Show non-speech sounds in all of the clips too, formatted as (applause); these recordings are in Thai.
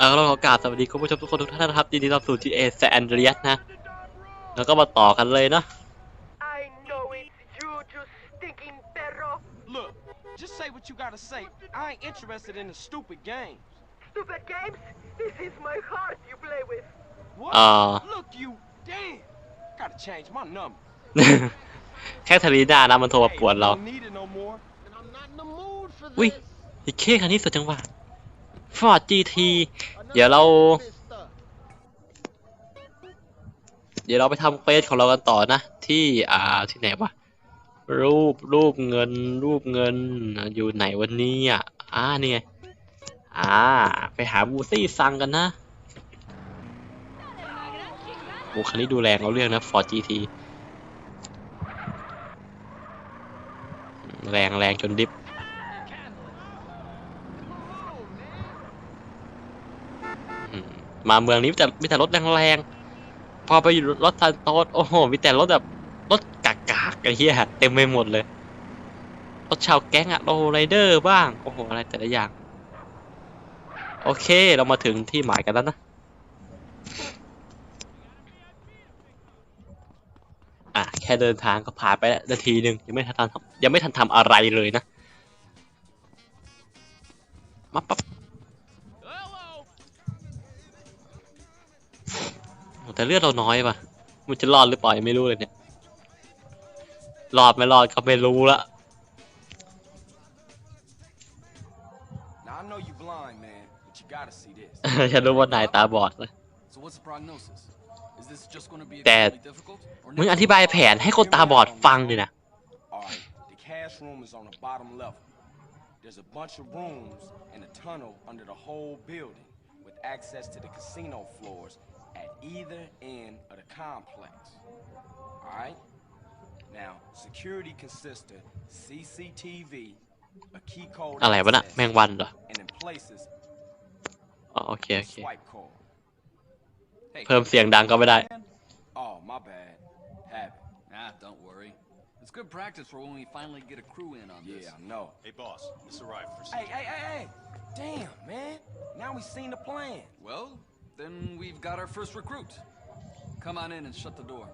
เออเราขอกราบสวัสดีคุณผู้ชมทุกคนทุกท่านนะครับยินดีต้อนรับสู่ GTA San Andreas นะ แล้วก็มาต่อกันเลยเนาะ I know it's you, you stinking perro. Look, just say what you gotta say. I ain't interested in the stupid games. Stupid games? This is my heart you play with. What? Uh. Look, you. Damn. Gotta change my number. แค่ทารีนานะมันโทรมาปวดเรา Hey, don't need it no more. And I'm not in the mood for อุ้ยอีเคคันนี้สุดจังหวะ Ford GT เดี๋ยวเรา เดี๋ยวเราไปทำเฟสของเรากันต่อนะ ที่อ่าที่ไหนวะรูปรูปเงิน รูปเงินอยู่ไหนวันนี้อะอ่านี่ไงอ่า ไปหาบูซี่ซังกันนะโอ้คันนี้ดูแรงเอาเรื่องนะ Ford GT แรงแรงจนดิฟ มาเมืองนี้มีแต่มีแต่รถแรงๆ พอไปอยู่รถซันโตสโอ้โห มีแต่รถแบบรถกากๆไอ้เหี้ยเต็มไปหมดเลย รถชาวแก๊งอะโรไรเดอร์บ้าง โอ้โห อะไรแต่ละอย่าง โอเค เรามาถึงที่หมายกันแล้วนะ อะ แค่เดินทางก็ผ่านไปแล้วนาทีหนึ่งยังไม่ทันทำยังไม่ทันทำอะไรเลยนะ มาปั๊บ แต่เลือดเราน้อยป่ะมันจะรอดหรือเปล่ายังไม่รู้เลยเนี่ยรอดไม่รอดก็ไม่รู้ละ Now I know you blind, man, but you gotta see this. ฉันรู้ว่านายตาบอดนะ So what's the prognosis? Is this just going to be Dad, extremely difficult? Or มึง next อธิบายแผนให้คนตาบอดฟังดินะ Alright, the cash room is on the bottom level. There's a bunch of rooms and a tunnel under the whole building with access to the casino floors at either end of the complex. Alright? Now, security consists of CCTV, a key code อะไรวะน่ะ access, แมงวันเหรอ and in places, อ๋อโอเค โอเค swipe code. Hey, เพิ่มเสียงดังก็ไม่ได้ Oh, my bad. Have it. ah, don't worry. It's good practice for when we finally get a crew in on this. Yeah, I know. Hey, boss, this arrived for Hey, hey, hey, hey! Damn, man. Now we seen the plan. Well, then we've got our first recruit. Come on in and shut the door.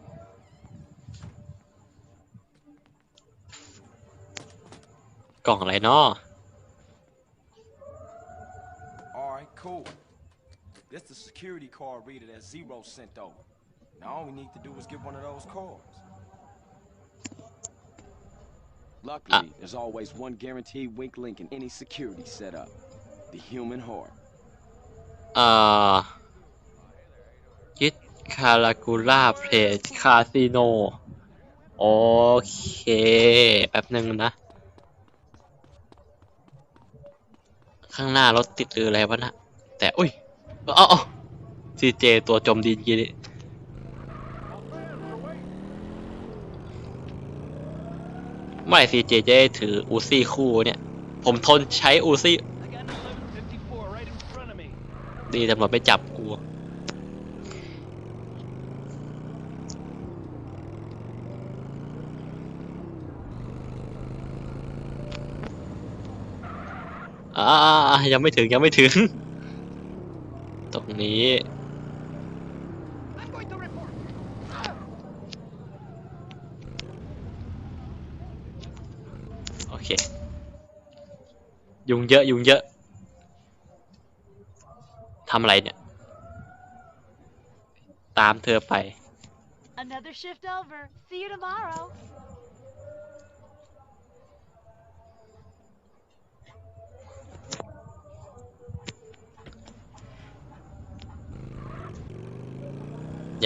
Alright, cool. That's the security card reader that Zero sent over. Now all we need to do is get one of those cards. Luckily, there's always one guaranteed weak link in any security setup. The human heart. Ah. Uh. คิดคารากูล่าเพลสคาสิโน โอเค แป๊บหนึ่งนะ ข้างหน้ารถติดหรืออะไรวะนะ แต่อุ้ยเอ๋อาซีเจตัวจมดินกี้นี่เมื่อไหร่ซีเจจะได้ถืออูซี่คู่เนี่ย ผมทนใช้อูซี่ I got an 1154 right in front of me. ดีตำรวจไม่จับกู อ่ายังไม่ถึงยังไม่ถึง ตรงนี้ โอเค ยุงเยอะยุงเยอะทำอะไรเนี่ย ตามเธอไป Another shift over. See you tomorrow.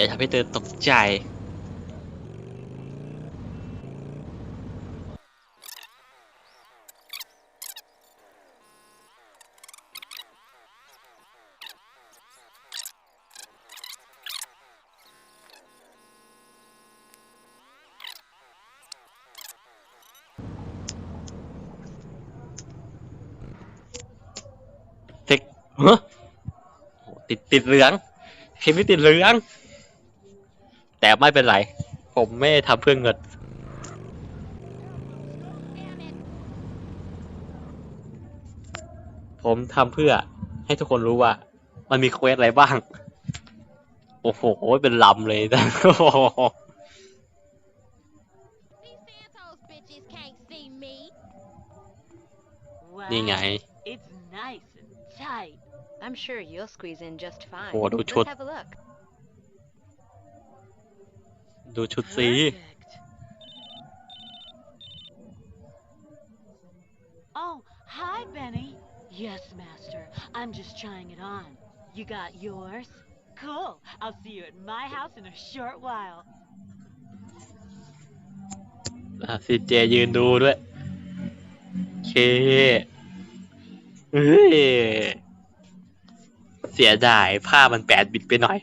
อย่าทำให้เธอตกใจเทคฮะโหติดติดเหลือง เคมีติดเหลือง แต่ไม่เป็นไร ผมไม่ได้ทำเพื่อเงิน ผมทำเพื่อให้ทุกคนรู้ว่า มันมีเควสอะไรบ้าง โอ้โห เป็นลำเลยนะ These Santos bitches can't see me. Wow. นี่ไง It's nice and tight. I'm sure you'll squeeze in just fine. โอ้ดูชุด Let's have a look. ดูชุดสี Perfect. Oh, hi, Benny. Yes, Master. I'm just trying it on. You got yours? Cool. I'll see you at my house in a short while. ซีเจยืนดูด้วย โอเคเฮ้ยเสียดายภาพมันแปดบิตไปหน่อย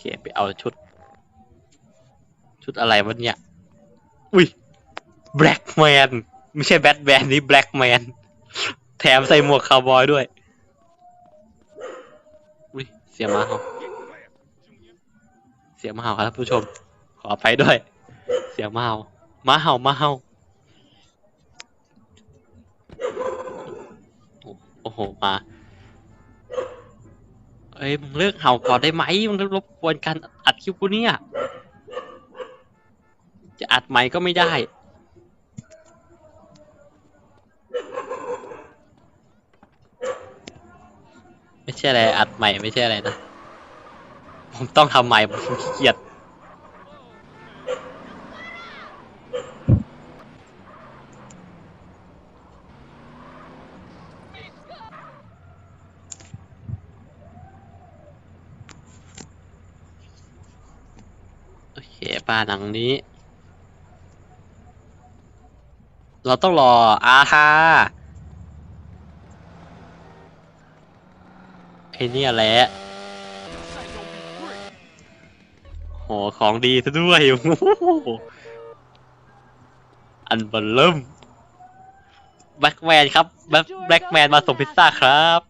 เคไปเอาชุด ชุดอะไรวะเนี่ย อุ้ยแบล็กแมนไม่ใช่แบทแมนนี่แบล็กแมนแถมใส่หมวกคาวบอยด้วย อุ้ยเสียมาเหรอเสียงมาเห่าครับผู้ชม ขออภัยด้วย เสียงมาเห่ามาเห่ามาเห่าโอ้โอ้โหมา เอ้ยมึงเลิกเห่าก่อนได้ไหมมึงรบกวนการอัดคลิปกูเนี่ย จะอัดไหมก็ไม่ได้ ไม่ใช่อะไรอัดใหม่ไม่ใช่อะไรนะ ผมต้องทำใหม่ผมขี้เกียจ โอเค ป้าหนังนี้ เราต้องรออาฮาไอ้เนี่ยแหละโหของดีซะด้วยอันเบลเริ่มแบล็กแมนครับแบล็กแมนมาส่งพิซซ่าครับ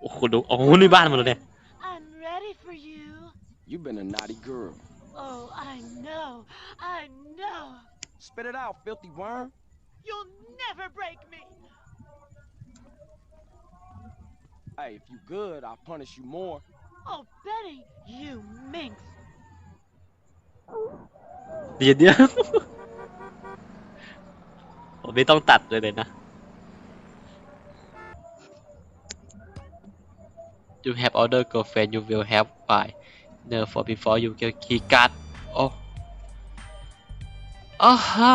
โอ้โหดูโอ้โหนี่บ้านมันเลยเนี่ย You've been a naughty girl. Oh, I know. I know. Spit it out, filthy worm. You'll never break me. Hey, if you good, I'll punish you more. Oh, Benny, you minx. เดี๋ยวเดี๋ยว ผมไม่ต้องตัดเลยเลยนะ You have order girlfriend you will have by No for before you get key card โอ้อ้าฮ่า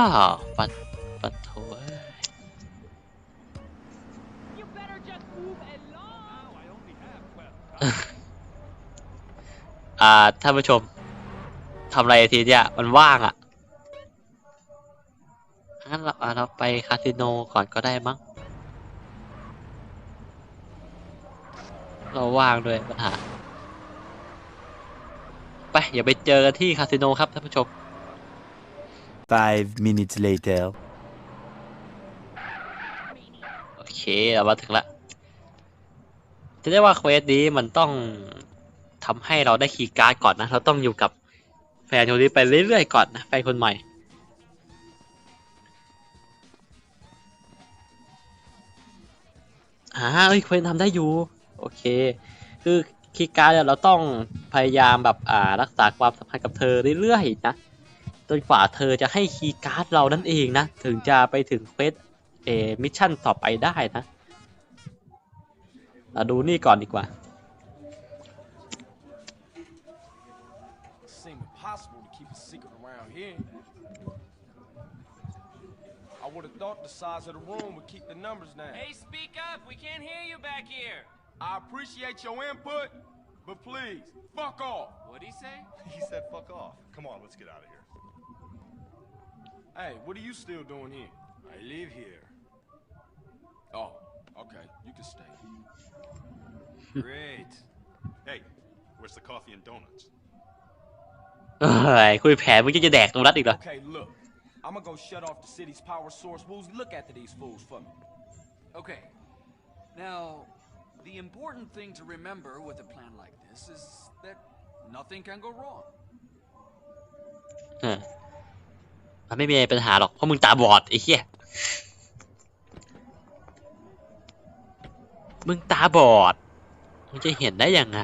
ปัดปัดโถเอ้ย You better just move along. Now I only have 12อ่าท่านผู้ชมทำอะไรทีเนี่ยมันว่างอะงั้นเราอะเราไปคาสิโนก่อนก็ได้มั้ง เราว่างด้วยปัญหา ไปอย่าไปเจอกันที่คาสิโนครับท่านผู้ชม Five minutes later. โอเคเรามาถึงละ จะได้ว่าเควสนี้มันต้องทำให้เราได้คีย์การ์ดก่อนนะ เราต้องอยู่กับแฟนคนนี้ไปเรื่อยๆก่อนนะแฟนคนใหม่ อ่าเอ้ยเควสทำได้อยู่ โอเค คือ คีย์การ์ดเนี่ยเราต้องพยายามแบบอ่ารักษาความสัมพันธ์กับเธอเรื่อยๆนะจนกว่าเธอจะให้คีย์การ์ดเรานั่นเองนะ ถึงจะไปถึงเควสเอมิชชั่นต่อไปได้นะเราดูนี่ก่อนดีกว่า Seem impossible to keep a secret around here. I would have thought the size of the room would keep the numbers down. Hey, speak up. We can't hear you back here. I appreciate your input, but please, fuck off. What'd he say? (laughs) He said fuck off. Come on, let's get out of here. Hey, what are you still doing here? I live here. Oh, okay, you can stay. Great. (laughs) hey, where's the coffee and donuts? (laughs) เอ้ยคุยแผนมึงจะแดกตรงนั้นอีกเหรอ Okay, look. I'm gonna go shut off the city's power source. Woozy, look after these fools for me. Okay. Now, the important thing to remember with a plan like this is that nothing can go wrong. มันไม่มีปัญหาหรอกเพราะมึงตาบอดไอ้เหี้ย มึงตาบอด มึงจะเห็นได้ยังไง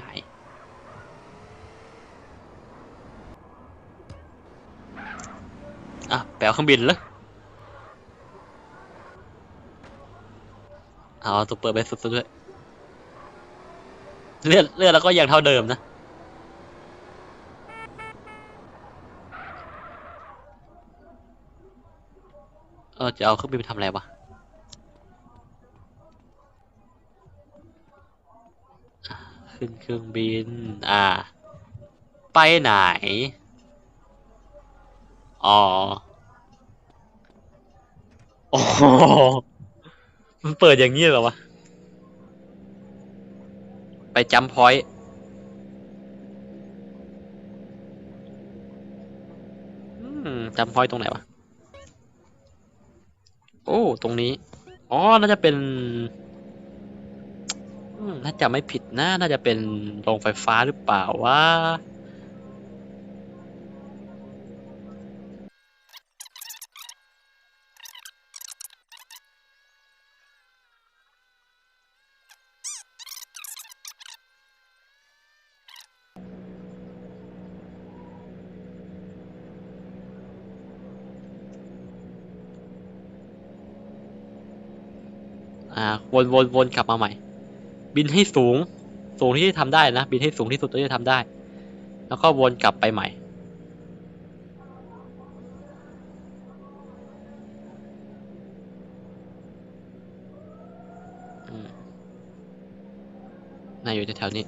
อะแปลเครื่องบินเลยเอาตัวเปิดไปสุดๆด้วย เลือดเลือดแล้วก็ยังเท่าเดิมนะเออจะเอาเครื่องบินไปทำอะไรวะขึ้นเครื่องบิน อ่า ไปไหน อ๋อ โอ้มันเปิดอย่างนี้เหรอวะ ไปจัมพอยต์จัมพอยต์ตรงไหนวะ โอ้ ตรงนี้ อ๋อ น่าจะเป็นน่าจะไม่ผิดนะน่าจะเป็นโรงไฟฟ้าหรือเปล่าวะ อ่าวนวนวนกลับมาใหม่ บินให้สูง สูงที่จะทำได้นะ บินให้สูงที่สุดที่จะทำได้ แล้วก็วนกลับไปใหม่น่าอยู่แถวๆนี้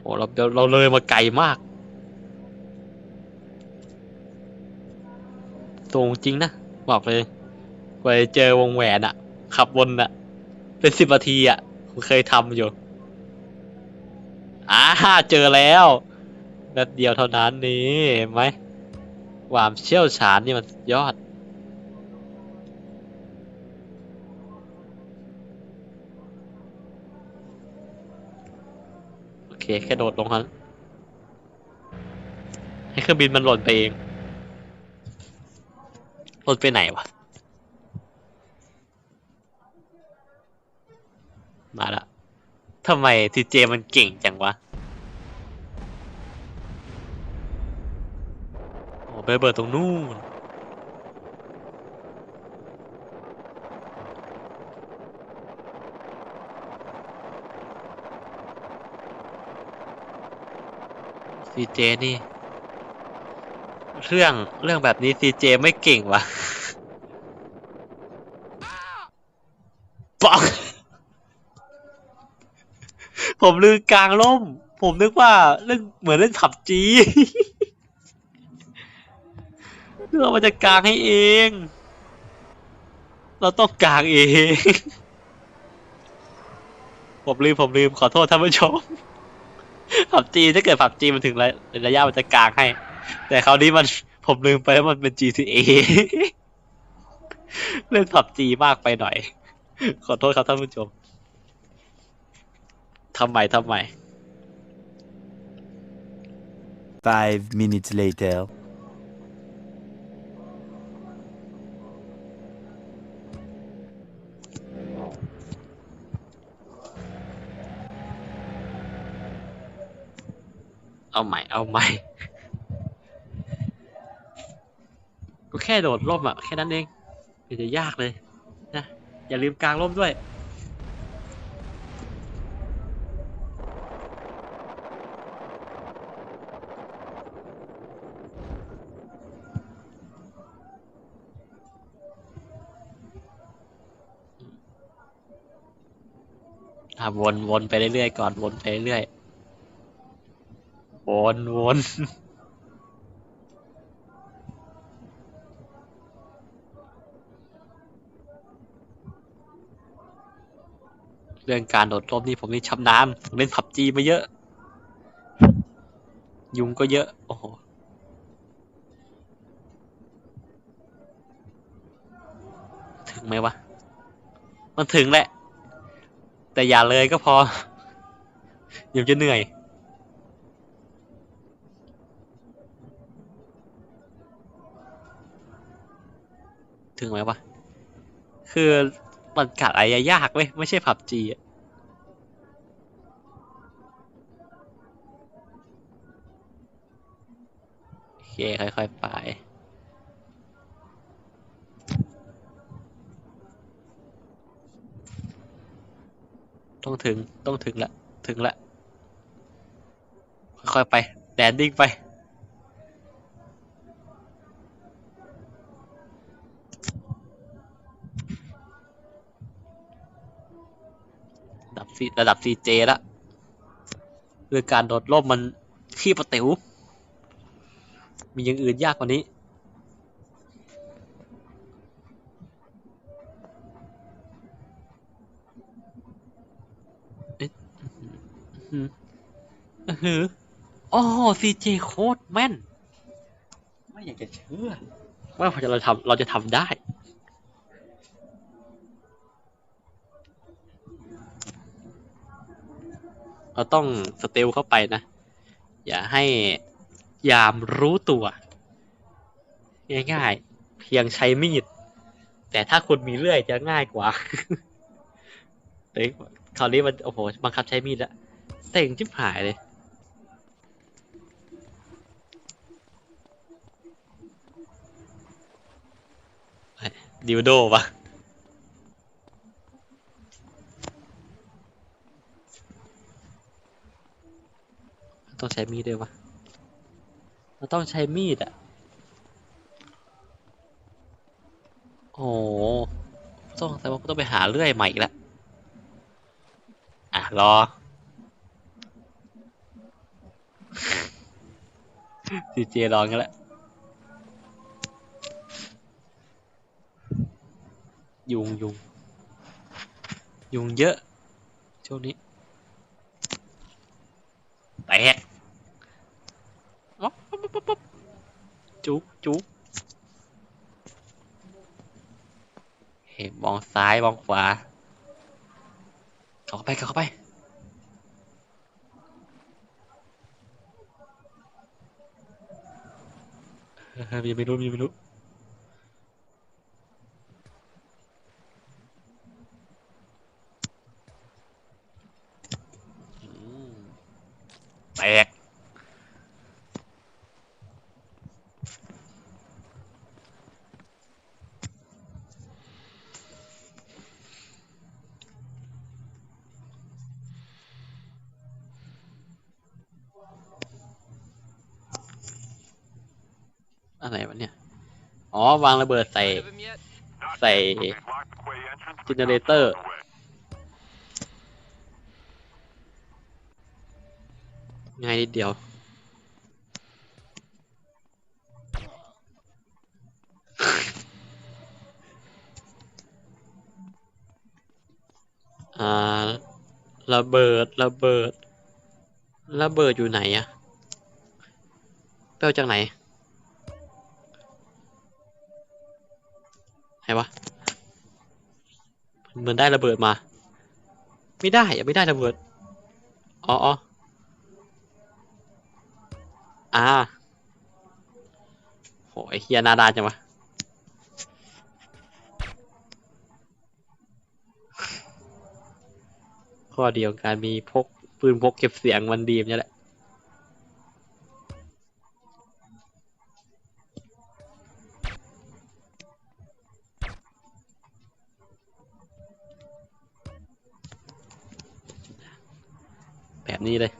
โอ้เราเราเลยมาไกลมาก สูงจริงนะ บอกเลย กว่าจะเจอวงแหวนอะขับวนอะเป็นสิบนาทีอะผมเคยทำอยู่อ่าเจอแล้วแป๊บเดียวเท่านั้นนี่เห็นไหมความเชี่ยวชาญนี่มันยอด โอเค แค่โดดลงครับให้เครื่องบินมันหล่นไปเอง หล่นไปไหนวะ มาละ ทำไมทีเจมันเก่งจังวะ โอ้ไปเบิดตรงนู่น ซีเจนี่ เรื่องเรื่องแบบนี้ซีเจไม่เก่งวะ ปัง ผมลืมกลางร่ม ผมนึกว่าเล่นเหมือนเล่นผับจีเพื่อมันจะกลางให้เอง เราต้องกลางเอง ผมลืมผมลืมขอโทษท่านผู้ชมผับจีถ้าเกิดผับจีมันถึงระระยะมันจะกลางให้ แต่คราวนี้มันผมลืมไปว่ามันเป็น GTA เล่นผับจีมากไปหน่อย ขอโทษครับท่านผู้ชม ทำไมทำไม Five minutes later. เอาใหม่ เอาใหม่ ก็แค่โดดร่มอะแค่นั้นเองไม่จะยากเลยนะอย่าลืมกางร่มด้วย อะวนวนไปเรื่อยๆก่อนวนไปเรื่อยๆวนวนเรื่องการโดดร่มนี่ผมนี่ชำนาญผมเล่นผับจีมาเยอะ ยุงก็เยอะ โอ้โหถึงไหมวะ มันถึงแหละ แต่อย่าเลยก็พอเดี๋ยวจะเหนื่อย ถึงไหมวะ คือมันกัดอะไรยากเว้ย ไม่ใช่ผับจีอะโอเค ค่อย ๆ ไป ต้อง ถึงต้องถึงละ ถึงละ ค่อยๆไปแดนดิ้งไป ระดับซีระดับซีเจละคือการโดดร่มมันขี้ประติ๋วมีอย่างอื่นยากกว่านี้ อื้อหืออื้อหือโอ้ซีเจโคตรแม่น ไม่อยากจะเชื่อ ว่าเราจะทำเราจะทำได้ เราต้องสเตลเข้าไปนะ อย่าให้ยามรู้ตัว ง่ายๆ เพียงใช้มีด แต่ถ้าคุณมีเลื่อยจะง่ายกว่าเฮ้ยคราวนี้มัน โอ้โห บังคับใช้มีดแล้ว เต่งชิบหายเลย ดิวโดปะต้องใช้มีดด้วยวะเราต้องใช้มีดอะโอ้ต้องแต่ว่าต้องไปหาเลื่อยใหม่อีกแล้วอะ รอ ซีเจรอกันแล้วยุงยุงยุงเยอะ ช่วงนี้แตกอ๊อบปั๊บปั๊บปั๊บจุ๊จุ๊เห็นมองซ้ายมองขวาเข้าไปเข้าไป เฮ้ยยังไม่รู้ยังไม่รู้ อืมแตกอะไรวะเนี่ย อ๋อ วางระเบิดใส่ ใส่เจเนเรเตอร์ ง่ายนิดเดียว อ่า ระเบิด ระเบิด ระเบิดอยู่ไหนอะเปลจากไหน วะเหมือนได้ระเบิดมา ไม่ได้อะไม่ได้ระเบิดอ๋ออ๋ออ่าโหไอ้เฮียนาดาจังวะข้อเดียวการมีพกปืนพกเก็บเสียงมันดีมเนี่ยแหละ นี้เลย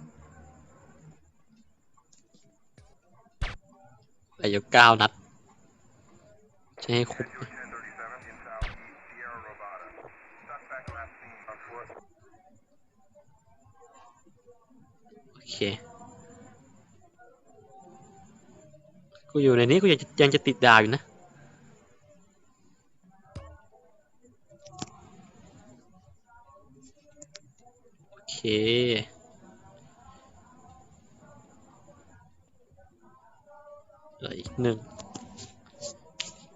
แต่ยกเก้านัดจะให้ครบโอเค กูอยู่ในนี้กูยังยังจะติดดาวอยู่นะโอเค เห ลืออีกหนึ่ง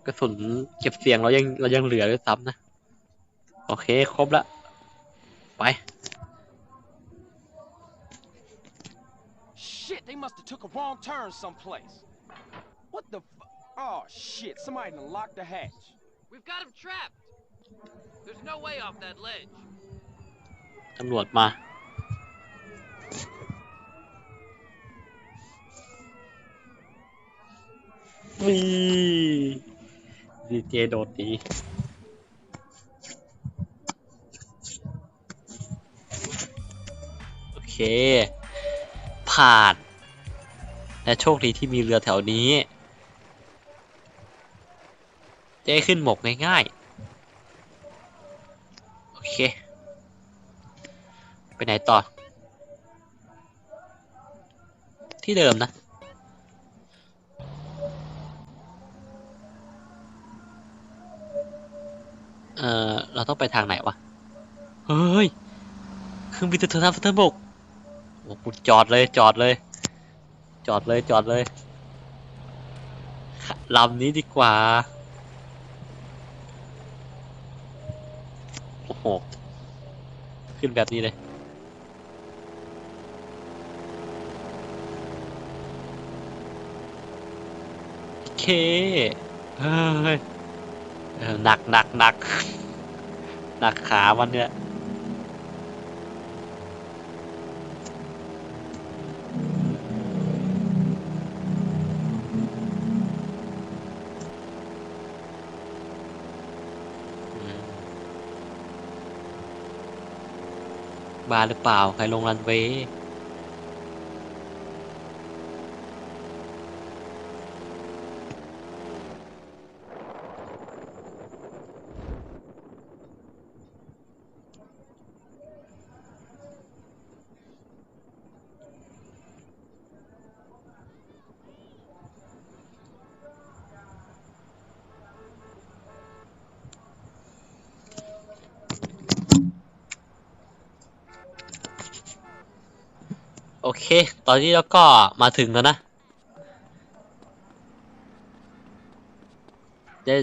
กระสุนเก็บเสียงเรายังเรายังเหลือด้วยซ้ำนะ โอเค ครบละ ไป Shit, they must have took a wrong turn someplace. What the fu- Oh shit, somebody done locked the hatch. We've got him trapped. There's no way off that ledge. ตำรวจมา นี่ดีเจโดดดีโอเค ผ่าน และโชคดีที่มีเรือแถวนี้ จะขึ้นหมกง่ายๆ โอเค ไปไหนต่อ ที่เดิมนะ ออเราต้องไปทางไหนวะ เฮ้ย เครื่องบินเถื่อนฟัตเตอร์บกโอ้กูจอดเลย จอดเลย จอดเลย จอดเลยลำนี้ดีกว่า โอ้โห ขึ้นแบบนี้เลยโอเคเฮ้ย หนักหนักหนักหนักขามันเนี่ยบ้าหรือเปล่า ใครลงรันเวย์ อเค ตอนนี้เราก็มาถึงแล้วนะได้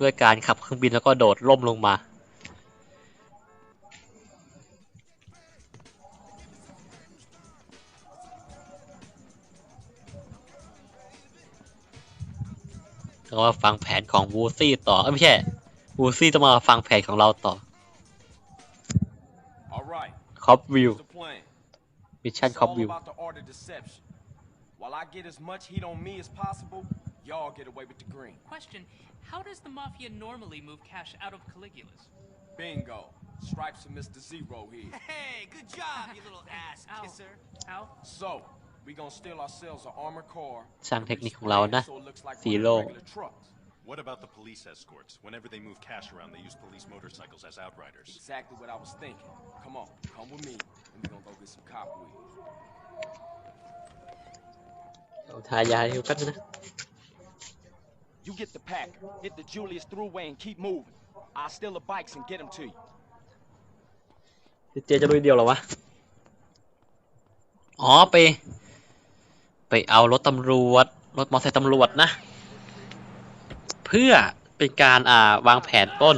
ด้วยการขับเครื่องบินแล้วก็โดดล่มลงมา แล้วก็มาฟังแผนของวูซี่ต่อเอ้ยไม่ใช่วูซี่ต้องมาฟังแผนของเราต่อ All right. คอปวิว Here's the plan. มิชชั่น It's คอป all วิว about the art of deception. While I get as much heat on me as possible, y'all get away with the green. Question How does the Mafia normally move cash out of Caligula's? Bingo. Stripes for Mr. Zero here. (laughs) Hey, good job, you little (laughs) ass kisser. How? So, we gonna steal ourselves an armored car. ช่างเทคนิคของเรานะ so it looks like one of the Zero regular trucks. What about the police escorts? Whenever they move cash around, they use police motorcycles as outriders. Exactly what I was thinking. Come on, come with me, and we gonna go get some cop weed. เอาทายาให้ดูแป๊บนึงนะ You get the pack, hit the Julius Thruway and keep moving. I'll steal the bikes and get them to you. เจจะลุยเดียวเหรอวะ อ๋อไป ไปเอารถตำรวจ รถมอเตอร์ไซค์ตำรวจนะ เ พื่อเป็นการอ่าวางแผนปล้น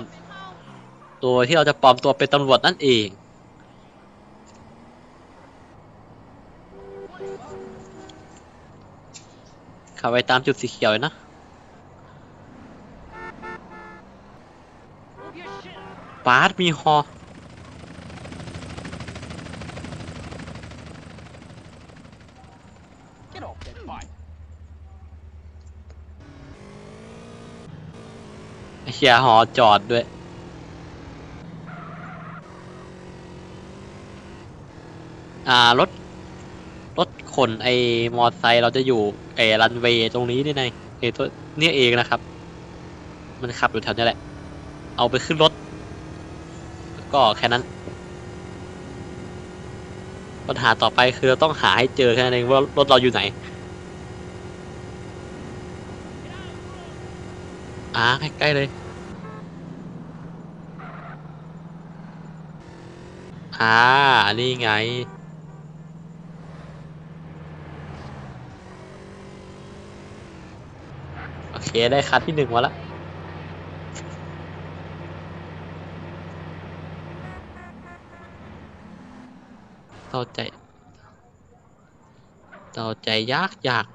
ตัวที่เราจะปลอมตัวเป็นตำรวจนั่นเอง ขับไปตามจุดสีเขียวเลยนะปาร์ตมีฮอ Get off that bike. ไอ้ เฮียหอจอดด้วย อ่ารถ รถขนไอ้มอไซค์เราจะอยู่ไอ้รันเวย์ตรงนี้นี่ไงไอ้ตัวเนี่ยเองนะครับ มันขับอยู่แถวนี้แหละ เอาไปขึ้นรถ ก็แค่นั้น ปัญหาต่อไปคือเราต้องหาให้เจอแค่นั้นเองว่ารถเราอยู่ไหนอ่าใกล้ๆเลย อ่า นี่ไง โอเค ได้คันที่หนึ่งมาแล้วต่อใจต่อใจยากยาก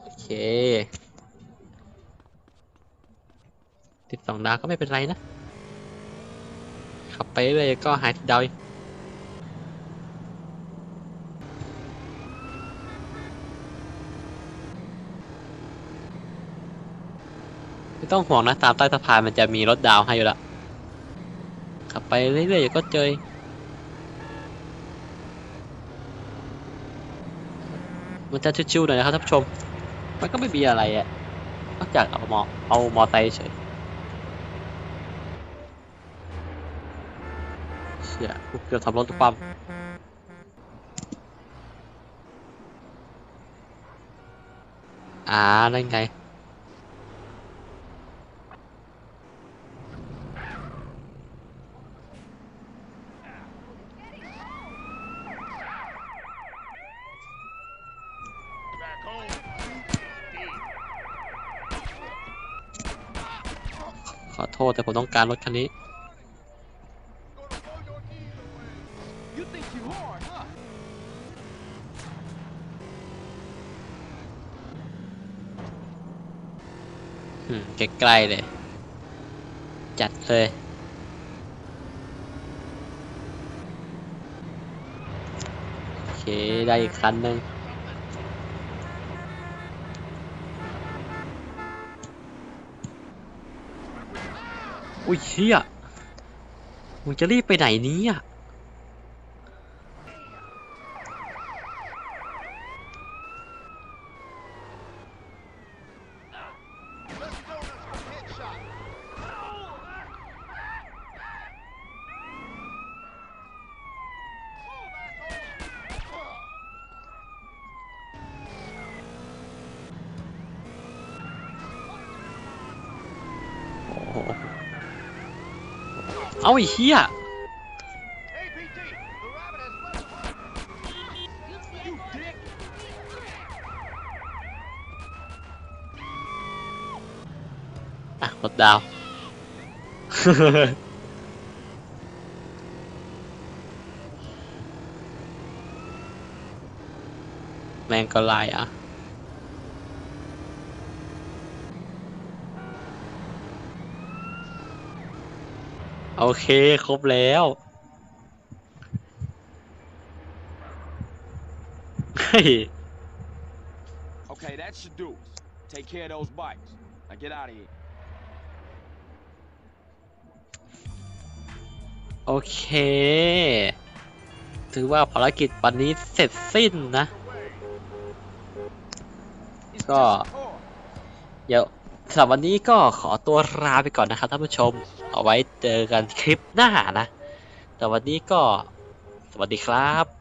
โอเค สิบสองดาวก็ไม่เป็นไรนะ ขับไปเรื่อยก็หายดาวอีกไม่ต้องห่วงนะ ตามใต้สะพานมันจะมีรถดาวให้อยู่ละขับไปเรื่อยๆก็เจอมันจะชิวๆหน่อยนะครับท่านผู้ชม มันก็ไม่มีอะไรอะนอกจากเอามอเอามอไซค์เฉย เชี่ยกูเกือบทำรถความอ่าได้ไงขอโทษแต่ผมต้องการรถคันนี้ ใกล้ๆเลย จัดเลยโอเคได้อีกคันหนึ่งอุ้ยเชี่ยมึงจะรีบไปไหนนี้อะ ไอ้เหี้ยอะรถดาว แมงก็ลายอะ โอเค ครบแล้ว เฮ้ย Okay, that should do it. Take care of those bikes. Now get out of here. โอเค ถือว่าภารกิจวันนี้เสร็จสิ้นนะ It's Go. just a car. เดี๋ยว สำหรับวันนี้ก็ขอตัวลาไปก่อนนะครับท่านผู้ชม เอาไว้เจอกันคลิปหน้านะ แต่วันนี้ก็สวัสดีครับ